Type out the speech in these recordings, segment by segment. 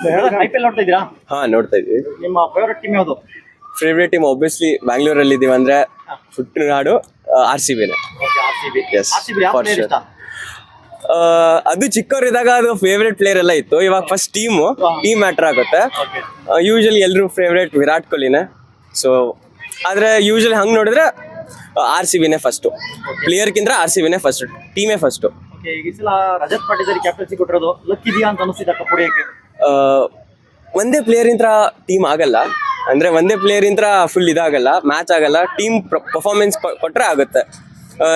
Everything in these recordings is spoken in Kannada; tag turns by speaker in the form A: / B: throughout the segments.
A: ಐ ಪಿ ಎಲ್ ನೋಡ್ತಾ ಇದ್ದೀರಾ?
B: ಹಾ ನೋಡ್ತಾ ಇದ್ವಿ.
A: ನಿಮ್ಮ ಫೇವರೆಟ್ ಟೀಮ್ ಯಾವುದು?
B: ಫೇವ್ರೇಟ್ ಟೀಮ್ ಒಬ್ವಿಯಸ್ಲಿ ಬ್ಯಾಂಗ್ಳೂರಲ್ಲಿ ಇದೀವಿ ಅಂದ್ರೆ ಹುಟ್ಟುನಾಡು R C ಬಿನೇ
A: R C B
B: Yes,
A: R C B
B: for
A: player
B: ಅದು ಚಿಕ್ಕವರಿದ್ದಾಗ ಅದು ಫೇವ್ರೇಟ್ ಪ್ಲೇಯರ್ ಎಲ್ಲ ಇತ್ತು. ಇವಾಗ ಫಸ್ಟ್ ಟೀಮು ಟೀಮ್ ಮ್ಯಾಟರ್ ಆಗುತ್ತೆ. ಯೂಶಲಿ ಎಲ್ಲರೂ ಫೇವ್ರೇಟ್ ವಿರಾಟ್ ಕೊಹ್ಲಿನೇ. ಸೊ ಆದ್ರೆ ಯೂಶಲಿ ಹಂಗೆ ನೋಡಿದ್ರೆ ಆರ್ ಸಿ ಬಿನೇ ಫಸ್ಟು ಪ್ಲೇಯರ್ಗಿಂತ ಆರ್ ಸಿ ಬಿನೇ ಫಸ್ಟ್ ಟೀಮೇ ಫಸ್ಟು
A: ಓಕೆ ಈಗ ಈ ಸಲ ರಜತ್ ಪಾಟೀಲ್ ಕ್ಯಾಪ್ಟನ್ಸಿ ಕೊಟ್ಟಿರೋದು. ಲಕ್ ಇದೆಯಾ ಅಂತ ಅನಿಸ್ತಿದೆ ಕಪ್ ಹೊಡಿಯಕ್ಕೆ
B: ಒಂದೇ ಪ್ಲೇಯರ್ ಇಂತ್ರ ಟೀಮ್ ಆಗಲ್ಲ. ಅಂದರೆ ಒಂದೇ ಪ್ಲೇಯರ್ ಇಂತ್ರ ಫುಲ್ ಇದಾಗಲ್ಲ ಮ್ಯಾಚ್ ಆಗಲ್ಲ ಟೀಮ್ ಪರ್ಫಾರ್ಮೆನ್ಸ್ ಕೊಟ್ಟರೆ ಆಗುತ್ತೆ.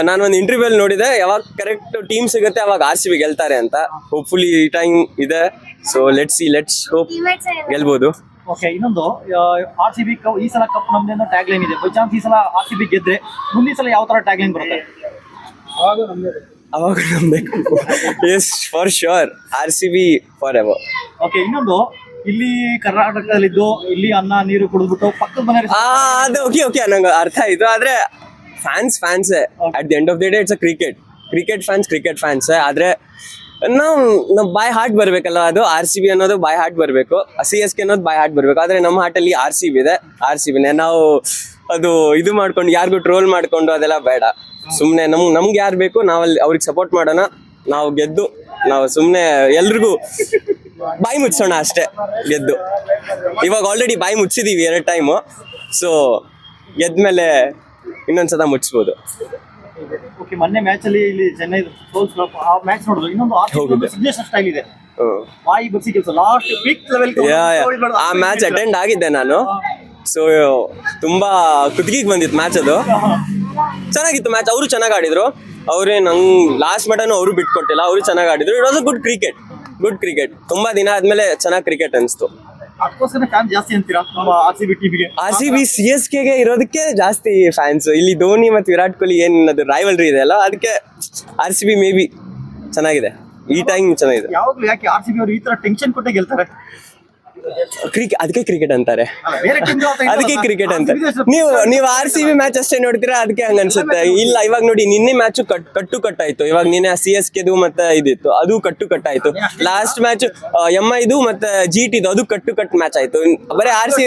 B: ನಾನು ಒಂದು ಇಂಟರ್ವ್ಯೂ ನೋಡಿದೆ ಯಾವಾಗ ಕರೆಕ್ಟ್ ಟೀಮ್ ಸಿಗುತ್ತೆ ಅವಾಗ ಆರ್ ಸಿ ಬಿ ಗೆಲ್ತಾರೆ ಅಂತ. ಹೋಪ್ಫುಲಿ ಈ ಟೈಮ್ ಇದೆ. So let's see let's hope ಗೆಲ್ಬೋದು.
A: Okay ಇನ್ನೊಂದು ಆರ್ ಸಿ ಬಿ ಈ ಸಲ ಕಪ್ ನಮ್ದೇನ ಟ್ಯಾಗ್ಲೈನ್ ಟ್ಯಾಗ್ ಲೈನ್ ಇದೆ. ಬೈ ಚಾನ್ಸ್ ಈ ಸಲ ಆರ್ ಸಿ ಬಿ ಗೆದ್ರೆ ಮುಂದಿನ ಸಲ ಯಾವ ತರ ಟ್ಯಾಗ್ ಲೈನ್ ಬರುತ್ತೆ
B: ಅವಾಗ yes for sure R C B forever
A: okay ಇನ್ನೊಂದು ಇಲ್ಲಿ ಕರ್ನಾಟಕದಲ್ಲಿದ್ದು ಇಲ್ಲಿ ಅನ್ನ ನೀರು ಕುಡಿದ್ಬಿಟ್ಟು ಪಕ್ಕದ ಮನೆ
B: ಅದು ಓಕೆ ಓಕೆ ನಂಗೆ ಅರ್ಥ ಆಯ್ತು. ಆದ್ರೆ fans fans at the end of the day it's a cricket cricket fans cricket fans ಆದ್ರೆ ನಾವು ನಮ್ಮ ಬಾಯ್ ಹಾರ್ಟ್ ಬರ್ಬೇಕಲ್ಲ ಅದು. ಆರ್ ಸಿ ಬಿ ಅನ್ನೋದು ಬಾಯ್ ಹಾರ್ಟ್ ಬರಬೇಕು. ಸಿ ಎಸ್ ಕೆ ಅನ್ನೋದು ಬಾಯ್ ಹಾರ್ಟ್ ಬರಬೇಕು. ಆದ್ರೆ ನಮ್ಮ ಹಾರ್ಟಲ್ಲಿ ಆರ್ ಸಿ ಬಿ ಇದೆ. ಆರ್ ಸಿ ಬಿನೇ ನಾವು ಅದು ಇದು ಮಾಡ್ಕೊಂಡು ಯಾರಿಗೂ ಟ್ರೋಲ್ ಮಾಡ್ಕೊಂಡು ಅದೆಲ್ಲ ಬೇಡ. ಸುಮ್ಮನೆ ನಮ್ ನಮ್ಗೆ ಯಾರು ಬೇಕು ನಾವಲ್ಲಿ ಅವ್ರಿಗೆ ಸಪೋರ್ಟ್ ಮಾಡೋಣ. ನಾವು ಗೆದ್ದು ನಾವು ಸುಮ್ಮನೆ ಎಲ್ರಿಗೂ ಬಾಯಿ ಮುಚ್ಚೋಣ ಅಷ್ಟೇ ಗೆದ್ದು. ಇವಾಗ ಆಲ್ರೆಡಿ ಬಾಯಿ ಮುಚ್ಚಿದೀವಿ ಎರಡು ಟೈಮು ಸೊ ಗೆದ್ಮೇಲೆ ಇನ್ನೊಂದ್ಸತ ಮುಚ್ಚಬಹುದು
A: ಓಕೆ ಮೊನ್ನೆ ಮ್ಯಾಚ್ ಅಲ್ಲಿ ಇಲ್ಲಿ ಚೆನ್ನೈ ಸೋಲ್ಸ್ ಆ ಮ್ಯಾಚ್ ನೋಡಿದ್ರು ಇನ್ನೊಂದು ಆರ್ ಸಿಗ್ನೇಚರ್ ಸ್ಟೈಲ್ ಇದೆ. ಬಾಯಿ ಬರ್ಸಿ ಕೆಲಸ. Last peak level
B: yeah, yeah. ಆ ಮ್ಯಾಚ್ ಅಟೆಂಡ್ ಆಗಿದ್ದೆ ನಾನು. ಸೊ ತುಂಬಾ ಕುತ್ತಿಗೆಗೆ ಬಂದಿತ್ತು ಮ್ಯಾಚ್ ಅದು. ಚೆನ್ನಾಗಿತ್ತು ಮ್ಯಾಚ್ ಅವರು ಚೆನ್ನಾಗಿ ಆಡಿದ್ರು. ಅವರೇ ನಂಗೆ ಲಾಸ್ಟ್ ಮಟನು ಅವರು ಬಿಟ್ಕೊಟ್ಟಿಲ್ಲ. ಅವರು ಚೆನ್ನಾಗಿ ಆಡಿದ್ರು. It was a good cricket good cricket ತುಂಬಾ ದಿನ ಆದ್ಮೇಲೆ ಚೆನ್ನಾಗಿ ಕ್ರಿಕೆಟ್ ಅನಿಸ್ತು.
A: R C B
B: C S ಕೆಗೆ ಇರೋದಕ್ಕೆ ಜಾಸ್ತಿ ಫ್ಯಾನ್ಸ್ ಇಲ್ಲಿ ಧೋನಿ ಮತ್ತು ವಿರಾಟ್ ಕೊಹ್ಲಿ ಏನ್ ಅದು ರೈವಲ್ರಿ ಇದೆ ಅಲ್ಲ ಅದಕ್ಕೆ R C B maybe ಚೆನ್ನಾಗಿದೆ. ಈ ಟೈಮ್ ಚೆನ್ನಾಗಿದೆ.
A: ಯಾವಾಗಲೂ ಯಾಕೆ ಆರ್ ಸಿ ಬಿ ಅವರು ಈ ತರ ಟೆನ್ಷನ್ ಕೊಟ್ಟೆ ಗೆಲ್ತಾರೆ?
B: ಕ್ರಿಕೆಟ್ ಅದಕ್ಕೆ ಕ್ರಿಕೆಟ್ ಅಂತಾರೆ. ಅದಕ್ಕೆ ಕ್ರಿಕೆಟ್
A: ಅಂತಾರೆ.
B: ನೀವು ನೀವು ಆರ್ ಸಿ ಬಿ ಮ್ಯಾಚ್ ಅಷ್ಟೇ ನೋಡ್ತೀರಾ? ಅದಕ್ಕೆ ಹಂಗ ಅನ್ಸುತ್ತೆ. ಇಲ್ಲ ಇವಾಗ ನೋಡಿ ನಿನ್ನೆ ಮ್ಯಾಚ್ ಕಟ್ ಕಟ್ಟು ಕಟ್ಟಾಯ್ತು. ಇವಾಗ ನಿನ್ನೆ ಸಿ ಎಸ್ ಕೆದು ಮತ್ತೆ ಇದಿತ್ತು. ಅದು ಕಟ್ಟು ಕಟ್ಟಾಯ್ತು. ಲಾಸ್ಟ್ ಮ್ಯಾಚ್ ಎಂ ಐದು ಮತ್ತೆ ಜಿ ಟಿದು ಅದು ಕಟ್ಟು ಕಟ್ ಮ್ಯಾಚ್ ಆಯ್ತು. ಬರೀ ಆರ್ ಸಿ.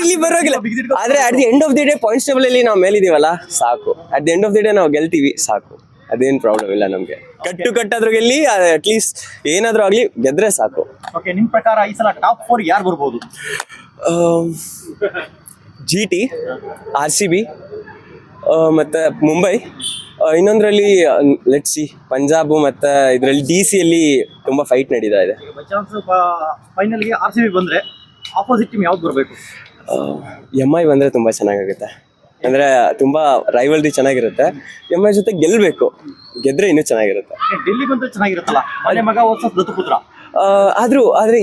B: ಇಲ್ಲಿ ಬರೋಗಿಲ್ಲ ಆದ್ರೆ at the end of the day points table ಅಲ್ಲಿ ನಾವು ಮೇಲಿದೀವಲ್ಲ? ಸಾಕು. At the end of the day ನಾವು ಗೆಲ್ತೀವಿ. ಸಾಕು. ಅದೇನ್ ಪ್ರಾಬ್ಲಮ್ ಇಲ್ಲ ನಮ್ಗೆ. ಕಟ್ಟು ಕಟ್ಟಾದ್ರೂ ಗೆಲ್ಲಿ ಅಟ್ಲೀಸ್ಟ್ ಏನಾದ್ರೂ ಆಗ್ಲಿ ಗೆದ್ರೆ ಸಾಕು.
A: ಓಕೆ ನಿಮ್ ಪ್ರಕಾರ ಈ ಸಲ ಟಾಪ್ ಫೋರ್ ಯಾರು ಬರ್ಬೋದು?
B: G T R C B ಮತ್ತೆ ಮುಂಬೈ ಇನ್ನೊಂದರಲ್ಲಿ ಲೆಟ್ ಸಿ ಪಂಜಾಬು ಮತ್ತೆ ಇದರಲ್ಲಿ ಡಿ ಸಿಯಲ್ಲಿ ತುಂಬಾ ಫೈಟ್ ನಡೀತಾ ಇದೆ.
A: ಆರ್ ಸಿ ಬಿ ಬಂದ್ರೆ ಆಪೋಸಿಟ್ ಟೀಮ್ ಯಾವ್ದು ಬರ್ಬೇಕು?
B: ಎಂ ಐ ಬಂದ್ರೆ ತುಂಬಾ ಚೆನ್ನಾಗಾಗುತ್ತೆ. ಅಂದರೆ ತುಂಬಾ ರೈವಲ್ರಿ ಚೆನ್ನಾಗಿರುತ್ತೆ. ಎಂ ಐ ಜೊತೆ ಗೆಲ್ಬೇಕು. ಗೆದ್ರೆ ಇನ್ನೂ ಚೆನ್ನಾಗಿರುತ್ತೆ.
A: ಆದ್ರೂ ಡೆಲ್ಲಿ ಬಂದ್ರೆ ಚೆನ್ನಾಗಿರುತ್ತಲ್ಲ? ಮನೆ ಮಗ ವರ್ಸಸ್ ದತ್ತುಪುತ್ರ
B: ಆದರೂ ಆದರೆ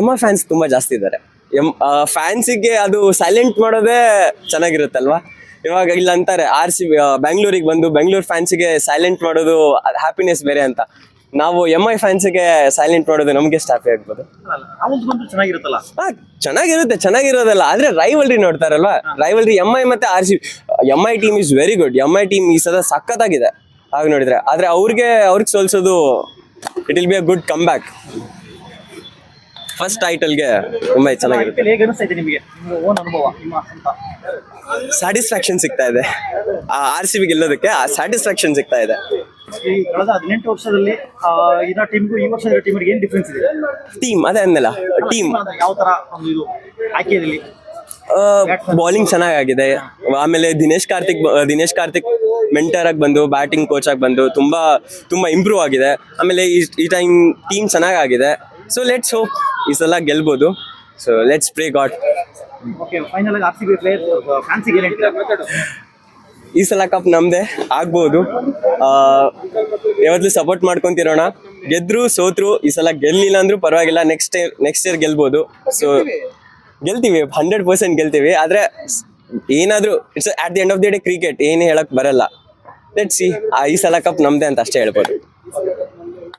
B: ಎಂ ಐ ಫ್ಯಾನ್ಸ್ ತುಂಬಾ ಜಾಸ್ತಿ ಇದ್ದಾರೆ. ಎಂ ಫ್ಯಾನ್ಸಿಗೆ ಅದು ಸೈಲೆಂಟ್ ಮಾಡೋದೇ ಚೆನ್ನಾಗಿರುತ್ತಲ್ವಾ? ಇವಾಗ ಇಲ್ಲ ಅಂತಾರೆ ಆರ್ ಸಿ ಬ್ಯಾಂಗ್ಳೂರಿಗೆ ಬಂದು ಬೆಂಗಳೂರು ಫ್ಯಾನ್ಸಿಗೆ ಸೈಲೆಂಟ್ ಮಾಡೋದು ಹ್ಯಾಪಿನೆಸ್ ಬೇರೆ ಅಂತ. ನಾವು ಎಂ ಐ ಫ್ಯಾನ್ಸಿಗೆ ಸೈಲೆಂಟ್ ಮಾಡೋದು ನಮಗೆ ಸ್ಟಾಫಿ ಆಗ್ಬೋದು
A: ಚೆನ್ನಾಗಿರುತ್ತಲ್ಲ?
B: ಹಾ ಚೆನ್ನಾಗಿರುತ್ತೆ ಚೆನ್ನಾಗಿರೋದಲ್ಲ. ಆದ್ರೆ ರೈವಲ್ರಿ ನೋಡ್ತಾರಲ್ವಾ? ರೈವಲ್ರಿ ಎಂ ಐ ಮತ್ತೆ R C M I team is very good M I team ಈ ಸದ ಸಖತ್ತಾಗಿದೆ. ಹಾಗೆ ನೋಡಿದ್ರೆ. ಆದ್ರೆ ಅವ್ರಿಗೆ ಅವ್ರಿಗೆ ಸೋಲ್ಸೋದು it will be a good comeback first ಟೈಟಲ್ಗೆ ತುಂಬಾ ಚೆನ್ನಾಗಿರುತ್ತೆ. ಸ್ಯಾಟಿಸ್ಫ್ಯಾಕ್ಷನ್ ಸಿಗ್ತಾ ಇದೆ. ಆರ್ ಸಿ ಬಿ ಗೆಲ್ಲೋದಕ್ಕೆ ಆ ಸ್ಯಾಟಿಸ್ಫ್ಯಾಕ್ಷನ್ ಸಿಗ್ತಾ ಇದೆ.
A: ಈ ಕಳೆದ ಹದಿನೆಂಟು ವರ್ಷದಲ್ಲಿ ಆ, ಇರೋ ಟೀಮ್ಗೂ ಈ ವರ್ಷದ ಟೀಮ್ಗೆ ಏನ್ ಡಿಫ್ರೆನ್ಸ್ ಇದೆ?
B: ಟೀಮ್ ಅದೇ ಅಂದಲ್ಲ ಟೀಮ್
A: ಯಾವ ತರ ಒಂದು ಇದು ಆಯ್ಕೆಯಲ್ಲಿ?
B: ಬೌಲಿಂಗ್ ಚೆನ್ನಾಗಾಗಿದೆ. ಆಮೇಲೆ ದಿನೇಶ್ ಕಾರ್ತಿಕ್ ಬ- ದಿನೇಶ್ ಕಾರ್ತಿಕ್ ಮೆಂಟರ್ ಆಗಿ ಬಂದು ಬ್ಯಾಟಿಂಗ್ ಕೋಚ್ ಆಗಿ ಬಂದು ತುಂಬಾ ತುಂಬಾ ಇಂಪ್ರೂವ್ ಆಗಿದೆ. ಆಮೇಲೆ ಈ ಈ ಟೈಮ್ ಟೀಮ್ ಚೆನ್ನಾಗಾಗಿದೆ. ಸೊ ಲೆಟ್ಸ್ ಹೋಪ್ ಈ ಸಲ ಗೆಲ್ಬೋದು. So let's pray God
A: okay final ಆಗಿ ಆರ್ ಸಿ ಬಿ ಪ್ಲೇಯರ್ ಫ್ಯಾನ್ಸಿಗೆ ಏನ್ ಹೇಳ್ತೀರಾ
B: ಈ ಸಲ ಕಪ್ ನಮ್ದೆ ಆಗ್ಬೋದು. ಯಾವತ್ತೂ ಸಪೋರ್ಟ್ ಮಾಡ್ಕೊಂತಿರೋಣ. ಗೆದ್ರು, ಸೋತ್ರು, ಈ ಸಲ ಗೆಲ್ಲಿಲ್ಲ ಅಂದ್ರೂ ಪರವಾಗಿಲ್ಲ. ನೆಕ್ಸ್ಟ್ ನೆಕ್ಸ್ಟ್ ಇಯರ್ ಗೆಲ್ಬೋದು. ಸೊ ಗೆಲ್ತೀವಿ ಹಂಡ್ರೆಡ್ ಪರ್ಸೆಂಟ್ ಗೆಲ್ತೀವಿ. ಆದರೆ, ಏನಾದರೂ it's at the end of the day cricket ಏನು ಹೇಳಕ್ ಬರಲ್ಲ. ಲೆಟ್ ಸಿ ಈ ಸಲ ಕಪ್ ನಮ್ದೆ ಅಂತ ಅಷ್ಟೇ ಹೇಳ್ಬೋದು.